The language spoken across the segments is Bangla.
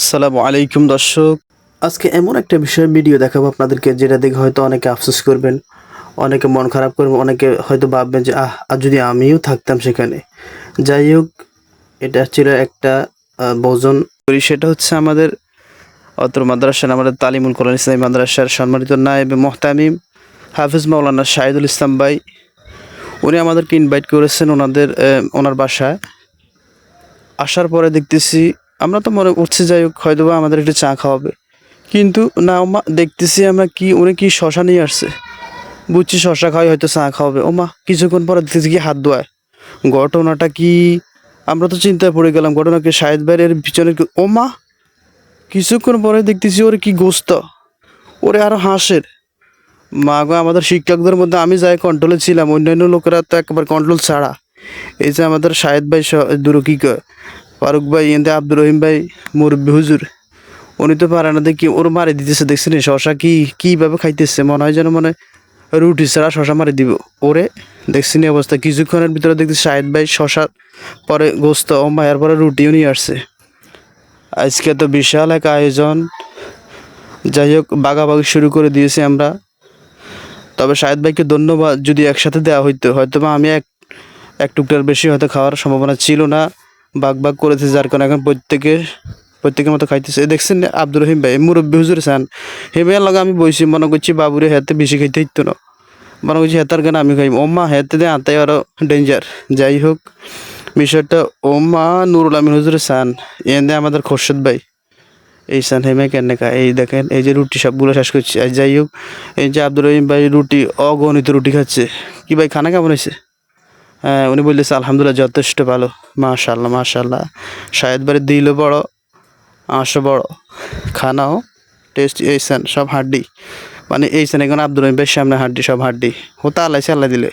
আসসালামু আলাইকুম দর্শক। আজকে এমন একটা বিষয় ভিডিও দেখাবো আপনাদেরকে, যেটা দেখে হয়তো অনেকে আফসোস করবেন, অনেকে মন খারাপ করবেন, অনেকে হয়তো ভাববেন যে, আহ যদি আমিও থাকতাম সেখানে? যাই হোক, এটা ছিল একটা ভোজন করি। সেটা হচ্ছে আমাদের অত্র মাদ্রাসার, আমাদের তালিমুল কোরআন ইসলামী মাদ্রাসার সম্মানিত নায়েব মোহতামিম হাফিজ মাওলানা শাহিদুল ইসলাম ভাই। উনি আমাদেরকে ইনভাইট করেছেন ওনাদের ওনার বাসায়। আসার পরে দেখতেছি আমরা তো মনে করছি, যাই হোক হয়তো বা আমাদের একটু চা খাওয়াবে। কিন্তু না, ওমা, দেখতেছি আমরা কি, উনি কি শশা নিয়ে আসছে। বুঝছি শশা খাওয়াই হয়তো চা খাওয়াবে। ওমা, কিছুক্ষণ পরে দেখতেছি কি হাত ধোয়ায়। ঘটনাটা কি? আমরা তো চিন্তায় পড়ে গেলাম, ঘটনা কি শাহেদ ভাইয়ের পিছনে কি- ওমা, কিছুক্ষণ পরে দেখতেছি ওর কি গোস্ত। ওরে আরও হাঁসের। মা গো আমাদের শিক্ষকদের মধ্যে আমি যাই কন্ট্রোলে ছিলাম, অন্যান্য লোকেরা তো একবার কন্ট্রোল ছাড়া। এই যে আমাদের শাহেদ ভাই স- দুরু কি কয়। ফারুক ভাই এনতে আব্দুর রহিম ভাই, মুরব্বী হুজুর, উনি তো পারে না দেখি ওর মারি দিতেছে দেখছি নি শশা কি, কীভাবে খাইতেছে? মনে হয় যেন মনে রুটি ছাড়া শশা মারি দিব। ওরে দেখছি নি অবস্থা। কিছুক্ষণের ভিতরে দেখছি শাহেদ ভাই শশা পরে গোস্ত, ও মায়ের পরে রুটিও নিয়ে আসছে। আজকে তো বিশাল এক আয়োজন। যাই হোক, বাগাবাগি শুরু করে দিয়েছি আমরা। তবে শাহেদ ভাইকে ধন্যবাদ, যদি একসাথে দেওয়া হইতো। হয়তো বা আমি এক এক টুকটার বেশি হয়তো খাওয়ার সম্ভাবনা ছিল না। বাঘ বাঘ করেছে, যার কারণে এখন প্রত্যেকের প্রত্যেকের মতো খাইতেছে। দেখছেন আব্দুর রহিম ভাই মুরব্বী হুজুর চান হেমের লগে আমি বইছি, মনে করছি বাবুরে হেতে বেশি খাইতে হইতো না। মনে করছি হেতার কেন আমি খাই ওম্মা হেতে দিয়ে আনতাই আরও ডেঞ্জার যাই হোক, বিষয়টা ওম্মা নুরুল আমিন হুজুর চান এনে আমাদের খোরশেদ ভাই। এই সান হেমে কেন এই দেখেন, এই যে রুটি সবগুলো শেষ করছি। আর যাই হোক, এই যে আব্দুর রহিম ভাই রুটি, অগণিত রুটি খাচ্ছে। কি ভাই, খানা কেমন হয়েছে? হ্যাঁ উনি বলতেছে, আলহামদুলিল্লাহ, যথেষ্ট ভালো। মাশাল্লাহ মাশাল্লাহ শায়দ বাড়ি দিলও বড় আঁশও বড়। খানাও, টেস্ট, এই সান, সব হাড্ডি। মানে এই সান এখন আব্দুর রহিম ভাইয়ের সামনে হাড্ডি, সব হাড্ডি। হতা আল্লাহ আল্লাহ দিলে।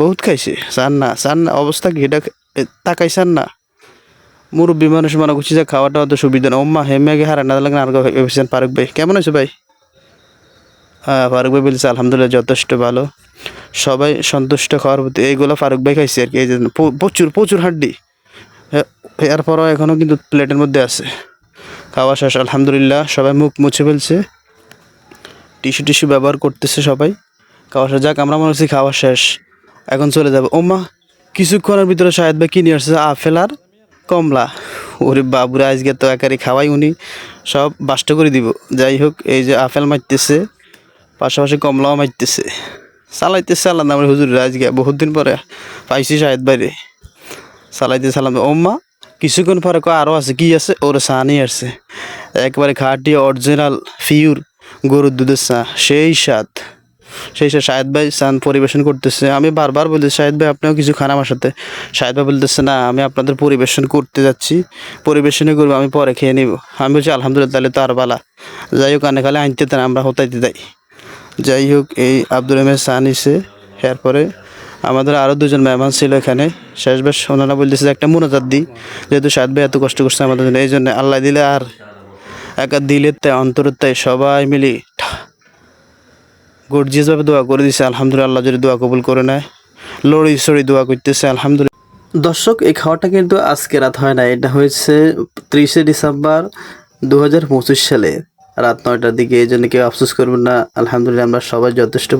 বহুত খাইছে চান না চান না অবস্থা কি? এটা তাকাই চান না মুরব্বী মানুষ মনে করছি যে খাওয়াটা অত সুবিধা না। ওম্মা হেমেকে হারা না লাগেন আর ভাই কেমন আছে ভাই? ফারুক ভাই বলছে, আলহামদুলিল্লাহ, যথেষ্ট ভালো। সবাই সন্তুষ্ট খাওয়ার প্রতি এইগুলো ফারুক ভাই খাইছে আর কি, এই যে প্রচুর প্রচুর হাড্ডি। এরপরও এখনও কিন্তু প্লেটের মধ্যে আছে। খাওয়া শেষ, আলহামদুলিল্লাহ, সবাই মুখ মুছে ফেলছে। টিস্যু টিস্যু ব্যবহার করতেছে সবাই। খাওয়া শেষ, যাক, আমরা মনে হচ্ছি খাওয়া শেষ। এখন চলে যাবে। ওমা, কিছুক্ষণের ভিতরে শাহেদ ভাই কি নিয়ে আসছে আপেল আর কমলা। ওরে বাবুরা, আজকে তো একারি খাওয়াই উনি। সব বাষ্ট করে দিব। যাই হোক, এই যে আপেল মারতেছে। পাশাপাশি কমলাও মারতেছে। চালাইতেছে আল্লাহ নামের হুজুর, আজকে বহুত দিন পরে পাইছি শাহেদ বাইরে চালাইতে সালাম ওম্মা, কিছুক্ষণ পরে আরও আছে, কি আছে? ওর নিয়ে আসছে। একবারে খাটি অরিজিনাল ফিউর গরুর দুধের চা। সেই স্বাদ। সেই সে শাহেদ ভাই চান পরিবেশন করতেছে। আমি বারবার বলতেছি, শাহেদ ভাই, আপনিও কিছু খান আমার সাথে? শাহেদ ভাই বলতেছে, না, আমি আপনাদের পরিবেশন করতে যাচ্ছি। পরিবেশনই করব, আমি পরে খেয়ে নিব। আমি বলছি, আলহামদুলিল্লাহ, তাহলে তো আর বালা। যাই হোক, আনে খালে আনতে আমরা হতাইতে দেয় যাই হোক, এই আব্দুর রহমান চা নিছে এরপরে আমাদের আরও দুজন মেহমান ছিল এখানে। শেষ বেশ ওনারা বলতেছে একটা মোনাজাত দিই, যেহেতু শাহেদ ভাই এত কষ্ট করছে আমাদের জন্য, এই জন্য আল্লাহ দিলে আর একা দিলে তাই অন্তরের তাই সবাই মিলি গর্জিয়াসভাবে দোয়া করে দিছে, আলহামদুলিল্লাহ, আল্লাহ যদি দোয়া কবুল করে নেয়। লড়ি সড়ি দোয়া করতেছে, আলহামদুলিল্লাহ। দর্শক, এই খাওয়াটা কিন্তু আজকে রাত হয় না এটা হয়েছে ত্রিশে ডিসেম্বর দু সালে। রাত নয়টার দিকে এই জন্য কেউ আফসোস করবেন না। আলহামদুলিল্লাহ আমরা সবাই যথেষ্ট